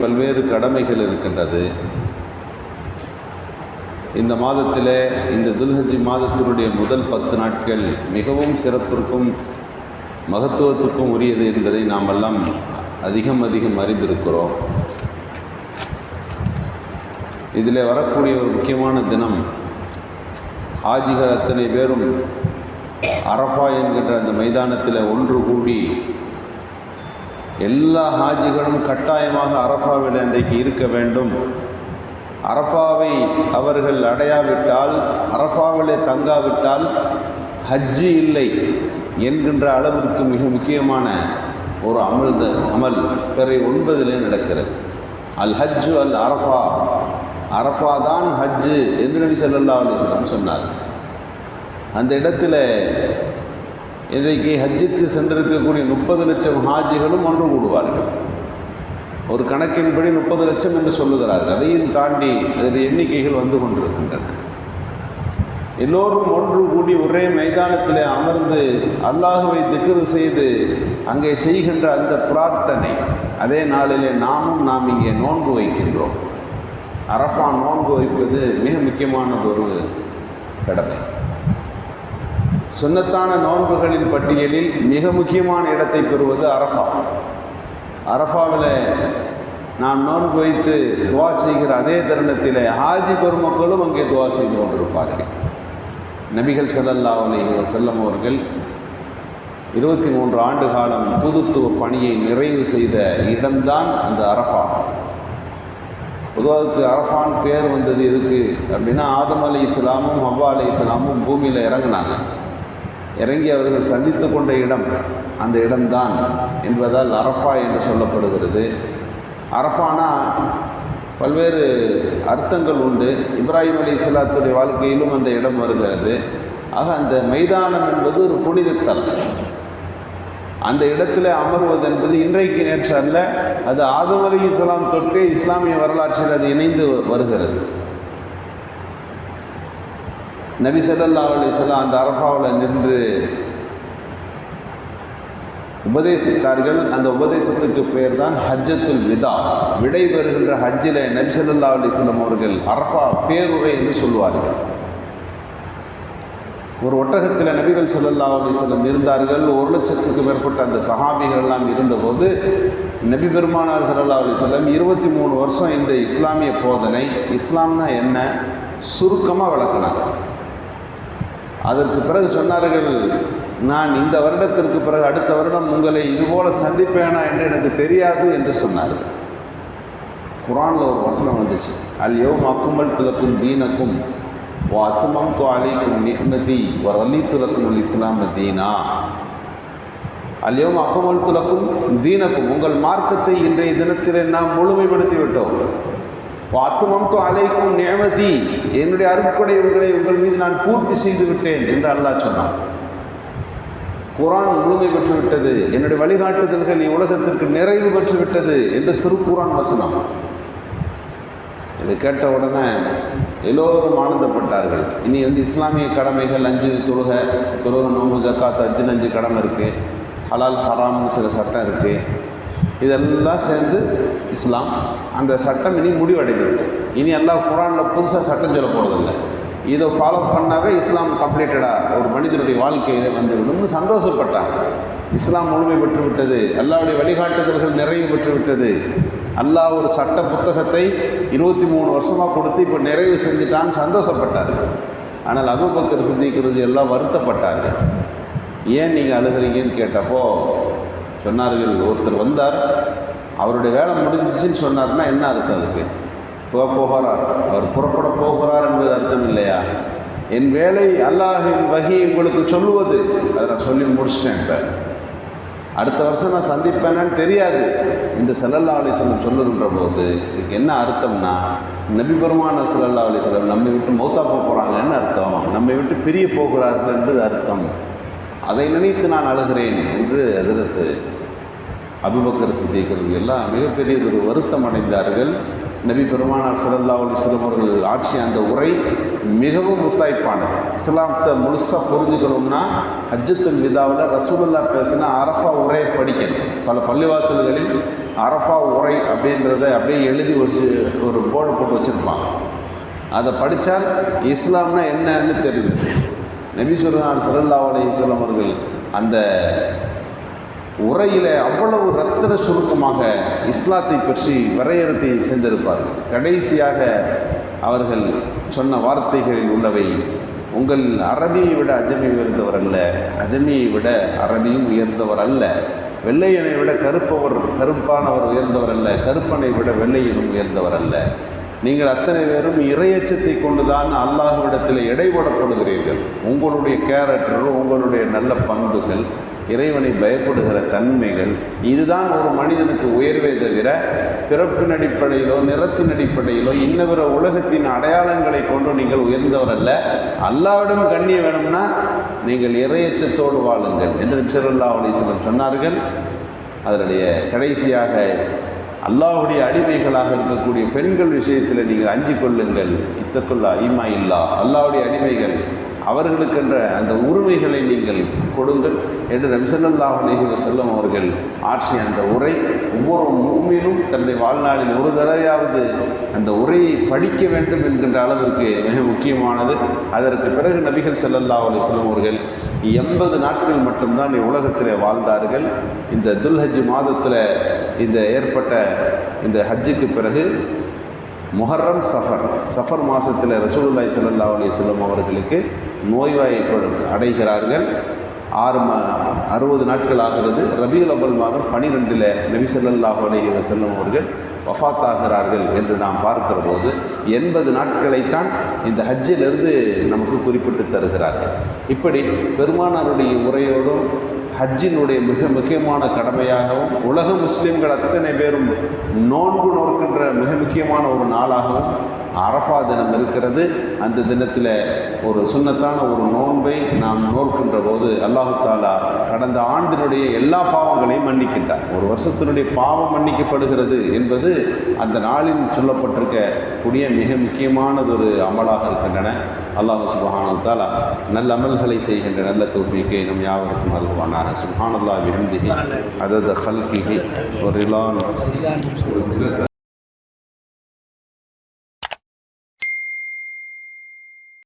பல்வேறு கடமைகள் இருக்கின்றது. இந்த மாதத்திலே இந்த துல்ஹஜி மாதத்தினுடைய முதல் பத்து நாட்கள் மிகவும் சிறப்பிற்கும் மகத்துவத்துக்கும் உரியது என்பதை நாம் எல்லாம் அதிகம் அதிகம் அறிந்திருக்கிறோம். இதில் வரக்கூடிய ஒரு முக்கியமான தினம் ஆஜிகள் அத்தனை பேரும் அரஃபா என்கின்ற அந்த மைதானத்தில் ஒன்று கூடி எல்லா ஹாஜிகளும் கட்டாயமாக அரஃபாவில் அன்றைக்கு இருக்க வேண்டும். அரஃபாவை அவர்கள் அடையாவிட்டால் அரஃபாவிலே தங்காவிட்டால் ஹஜ்ஜி இல்லை என்கின்ற அளவிற்கு மிக முக்கியமான ஒரு அமல் அமல் பிறை ஒன்பதிலே நடக்கிறது. அல் ஹஜ்ஜு அல் அரஃபா. அரஃபா தான் ஹஜ்ஜு என்று நபி ஸல்லல்லாஹு அலிஸ்லாம் சொன்னார். அந்த இடத்துல இன்றைக்கு ஹஜ்ஜுக்கு சென்றிருக்கக்கூடிய முப்பது லட்சம் ஹாஜிகளும் ஒன்று கூடுவார்கள். ஒரு கணக்கின்படி முப்பது லட்சம் என்று சொல்லுகிறார்கள். அதையும் தாண்டி அதில் எண்ணிக்கைகள் வந்து கொண்டிருக்கின்றன. எல்லோரும் ஒன்று கூடி ஒரே மைதானத்தில் அமர்ந்து அல்லாஹுவை திக்ரு செய்து அங்கே செய்கின்ற அந்த பிரார்த்தனை அதே நாளிலே நாமும் நாம் இங்கே நோன்பு வைக்கின்றோம். அரஃபா நோன்பு வைப்பது மிக முக்கியமானது ஒரு கடமை. சுண்ணத்தான நோன்புகளின் பட்டியலில் மிக முக்கியமான இடத்தை பெறுவது அரஃபா. அரஃபாவில் நாம் நோன்பு வைத்து துவா செய்கிற அதே தருணத்தில் ஹாஜி பெருமக்களும் அங்கே துவா செய்து கொண்டிருப்பார்கள். நபிகள் ஸல்லல்லாஹு அலைஹி செல்லம் அவர்கள் இருபத்தி மூன்று ஆண்டு காலம் தூதுத்துவ பணியை நிறைவு செய்த இடம்தான் அந்த அரஃபா. பொதுவாக அரஃபான் பேர் வந்தது எதுக்கு அப்படின்னா ஆதம் அலை இஸ்லாமும் ஹவ்வா அலை இஸ்லாமும் பூமியில் இறங்குனாங்க. இறங்கி அவர்கள் சந்தித்து கொண்ட இடம் அந்த இடம்தான் என்பதால் அரஃபா என்று சொல்லப்படுகிறது. அரஃபானா பல்வேறு அர்த்தங்கள் உண்டு. இப்ராஹிம் அலி இஸ்லாத்துடைய வாழ்க்கையிலும் அந்த இடம் வருகிறது. ஆக அந்த மைதானம் என்பது ஒரு புனித தலம் அந்த இடத்துல அமர்வது என்பது இன்றைக்கு நேற்று அல்ல அது ஆதம் அலி இஸ்லாம் தொற்றே இஸ்லாமிய வரலாற்றில் அது இணைந்து வருகிறது. நபி ஸல்லல்லாஹு அலைஹி வஸல்லம் அந்த அரஃபாவில் நின்று உபதேசித்தார்கள். அந்த உபதேசத்துக்கு பெயர் தான் ஹஜ்ஜத்துல் விதா. விடை பெறுகின்ற ஹஜ்ஜில் நபி ஸல்லல்லாஹு அலைஹி வஸல்லம் அவர்கள் அரஃபா பேருரை என்று சொல்வார்கள். ஒரு ஒட்டகத்தில் நபிகள் ஸல்லல்லாஹு அலைஹி சொல்லம் இருந்தார்கள். ஒரு லட்சத்துக்கு மேற்பட்ட அந்த சஹாபிகள் எல்லாம் இருந்தபோது நபி பெருமானார் ஸல்லல்லாஹு அலைஹி சொல்லம் இருபத்தி மூணு வருஷம் இந்த இஸ்லாமிய போதனை இஸ்லாம்னா என்ன? சுருக்கமாக விளக்குனாங்க அதற்கு பிறகு சொன்னார்கள் நான் இந்த வருடத்திற்கு பிறகு அடுத்த வருடம் உங்களை இதுபோல சந்திப்பேனா என்று எனக்கு தெரியாது என்று சொன்னார்கள். குரானில் ஒரு வசனம் வந்துச்சு அல் யோம் அக்குமல் துலக்கும் தீனக்கும் ஓ அத்துமம் தோ அலிக்கும் நிஹ்மதி ஒரு அலி துலக்கும் இஸ்லாம் தீனா. அல்யோம் அக்குமல் துலக்கும் தீனக்கும் உங்கள் மார்க்கத்தை இன்றைய தினத்தில் நாம் முழுமைப்படுத்தி விட்டோம் வாத்துமம் தோ அலைக்கும் நேமதி என்னுடைய அருட்கொடை உங்களை உங்கள் மீது நான் பூர்த்தி செய்து விட்டேன் என்று அல்லாஹ் சொன்னான். குரான் முழுமை பெற்று விட்டது என்னுடைய வழிகாட்டுதல்கள் உலகத்திற்கு நிறைவு பெற்று விட்டது என்று திருக்குரான் வசனம். இதை கேட்ட உடனே எல்லோரும் ஆனந்தப்பட்டார்கள். இனி வந்து இஸ்லாமிய கடமைகள் அஞ்சு தொழுக தொழுக நோம்பு ஜக்காத் அஞ்சு அஞ்சு கடமை இருக்குது ஹலால் ஹராம்னு சில சட்டம் இருக்குது இதெல்லாம் சேர்ந்து இஸ்லாம் அந்த சட்டம் இனி முடிவடைந்து இனி எல்லாம் குரானில் புதுசாக சட்டம் சொல்ல போகிறதில்லை இதை ஃபாலோ பண்ணாவே இஸ்லாம் கம்ப்ளீட்டடாக ஒரு மனிதனுடைய வாழ்க்கையில் வந்து விடும்னு சந்தோஷப்பட்டாங்க. இஸ்லாம் முழுமை பெற்று விட்டது. அல்லாவுடைய வழிகாட்டுதல்கள் நிறைவு பெற்று விட்டது. அல்லாஹ் ஒரு சட்ட புத்தகத்தை இருபத்தி மூணு வருஷமாக கொடுத்து இப்போ நிறைவு செஞ்சுட்டான்னு சந்தோஷப்பட்டார். ஆனால் அபுபக்கர் சிந்திக்கிறது எல்லாம் வருத்தப்பட்டார்கள். ஏன் நீங்கள் அழுகிறீங்கன்னு கேட்டப்போ சொன்னார்கள். ஒருத்தர் வந்தார். அவருடைய வேலை முடிஞ்சிச்சுன்னு சொன்னார்னா என்ன அர்த்தம் அதுக்கு? போக போகிறார். அவர் புறப்பட போகிறார் என்பது அர்த்தம் இல்லையா? என் வேலை அல்லாஹின் வகி உங்களுக்கு சொல்லுவது. அதை நான் சொல்லி முடிச்சிட்டேன் இப்போ. அடுத்த வருஷம் நான் சந்திப்பேனான்னு தெரியாது. இந்த செல்லல்லா அலிஸ்லம் சொல்லுகின்ற போது இதுக்கு என்ன அர்த்தம்னா நபி பெருமான செல்லல்லா அலிஸ்லம் நம்மை விட்டு மௌத்தா போக போகிறாங்கன்னு அர்த்தம்? நம்மை விட்டு பிரிய போகிறார்கள் என்பது அர்த்தம். அதை நினைத்து நான் அழுகிறேன் என்று எதிர்த்து அபுபக்கர் சித்திக்கிறது எல்லாம் மிகப்பெரியதொரு வருத்தம் அடைந்தார்கள். நபி பெருமானார் ஸல்லல்லாஹு அலைஹி அவர்கள் ஆட்சி அந்த உரை மிகவும் முத்தாய்ப்பானது. இஸ்லாமத்தை முழுசாக புரிஞ்சுக்கணும்னா ஹஜ்ஜத்துல் விதாவில் ரசூலுல்லா பேசின அரஃபா உரையை படிக்கணும். பல பள்ளிவாசல்களில் அரஃபா உரை அப்படின்றத அப்படியே எழுதி வச்சு ஒரு போர்டு போட்டு வச்சுருப்பாங்க. அதை படித்தால் இஸ்லாம்னா என்னன்னு தெரியுது நபி சொல்றான் சல்லல்லாஹு அவர்கள் அந்த உரையில் அவ்வளவு ரத்தன சுருக்கமாக இஸ்லாத்தை பற்றி வரையறுத்தை சேர்ந்திருப்பார் கடைசியாக அவர்கள் சொன்ன வார்த்தைகளில் உள்ளவை உங்கள் அரபியை விட அஜமி உயர்ந்தவர் அல்ல அஜமியை விட அரபியும் உயர்ந்தவர் அல்ல. வெள்ளையனை விட கருப்பவர் கருப்பானவர் உயர்ந்தவர் அல்ல கருப்பனை விட வெள்ளையனும் உயர்ந்தவர் அல்ல. நீங்கள் அத்தனை பேரும் இறையச்சத்தை கொண்டுதான் அல்லாஹுவிடத்தில் எடைபடப்படுகிறீர்கள் உங்களுடைய கேரக்டர் உங்களுடைய நல்ல பண்புகள் இறைவனை பயப்படுகிற தன்மைகள் இதுதான் ஒரு மனிதனுக்கு உயர்வே தவிர பிறப்பின் அடிப்படையிலோ நிறத்தின் அடிப்படையிலோ இன்னவிற உலகத்தின் அடையாளங்களை கொண்டு நீங்கள் உயர்ந்தவர் அல்ல. அல்லாவிடம் கண்ணிய வேணும்னா நீங்கள் இறையச்சத்தோடு வாழுங்கள் என்று நபிசல்லா அலிஸ்லம் சொன்னார்கள். அதனுடைய கடைசியாக அல்லாஹுடைய அடிமைகளாக இருக்கக்கூடிய பெண்கள் விஷயத்தில் நீங்கள் அஞ்சு கொள்ளுங்கள். இத்தக்குல்லா ஈமா இல்லா. அல்லாவுடைய அடிமைகள். அவர்களுக்கென்ற அந்த உரிமைகளை நீங்கள் கொடுங்கள் என்று நபிசல்லாஹ் அலைஹி செல்லும் அவர்கள் ஆற்றிய அந்த உரை ஒவ்வொரு மூமிலும் தன்னுடைய வாழ்நாளில் ஒரு தடவையாவது அந்த உரையை படிக்க வேண்டும் என்கின்ற அளவிற்கு மிக முக்கியமானது. அதற்கு பிறகு நபிகள் செல்லல்லா அலி செல்லும் அவர்கள் எண்பது நாட்கள் மட்டும்தான் உலகத்தில் வாழ்ந்தார்கள். இந்த துல்ஹஜ் மாதத்தில் இந்த ஏற்பட்ட இந்த ஹஜ்ஜுக்கு பிறகு முஹர்ரம் சஃபர் சஃபர் மாதத்தில் ரசூலுல்லாய் சல்லா அலி வஸல்லம் அவர்களுக்கு நோய்வாய்ப்படும் அடைகிறார்கள். ஆறு மா அறுபது நாட்கள் ஆகிறது ரபியுல் அவ்வல் மாதம் பனிரெண்டில் நபிசல்லாஹு ஸல்லல்லாஹு அலைஹி அவர்கள் வஃபாத்தாகிறார்கள் என்று நாம் பார்க்கிற போது எண்பது நாட்களைத்தான் இந்த ஹஜ்ஜிலிருந்து நமக்கு குறிப்பிட்டு தருகிறார்கள். இப்படி பெருமானாருடைய உரையோடும் ஹஜ்ஜினுடைய மிக முக்கியமான கடமையாகவும் உலக முஸ்லீம்கள் அத்தனை பேரும் நோன்பு நோக்கின்ற மிக முக்கியமான ஒரு நாளாகவும் அரஃபா தினம் இருக்கிறது. அந்த தினத்தில் ஒரு சுண்ணத்தான ஒரு நோன்பை நாம் நோக்கின்ற போது அல்லாஹு தாலா கடந்த ஆண்டினுடைய எல்லா பாவங்களையும் மன்னிக்கின்றார். ஒரு வருஷத்தினுடைய பாவம் மன்னிக்கப்படுகிறது என்பது அந்த நாளில் சொல்லப்பட்டிருக்க கூடிய மிக முக்கியமானது ஒரு அமலாக இருக்கின்றன. அல்லாஹு சுபஹானு தாலா நல்ல அமல்களை செய்கின்ற நல்ல தோல்விக்கு நம் யாவருக்கும் அல்வானார் சுபஹானல்லா அல்லாஹ் விருந்திகி அதது ஹல்கிஹி ஒரு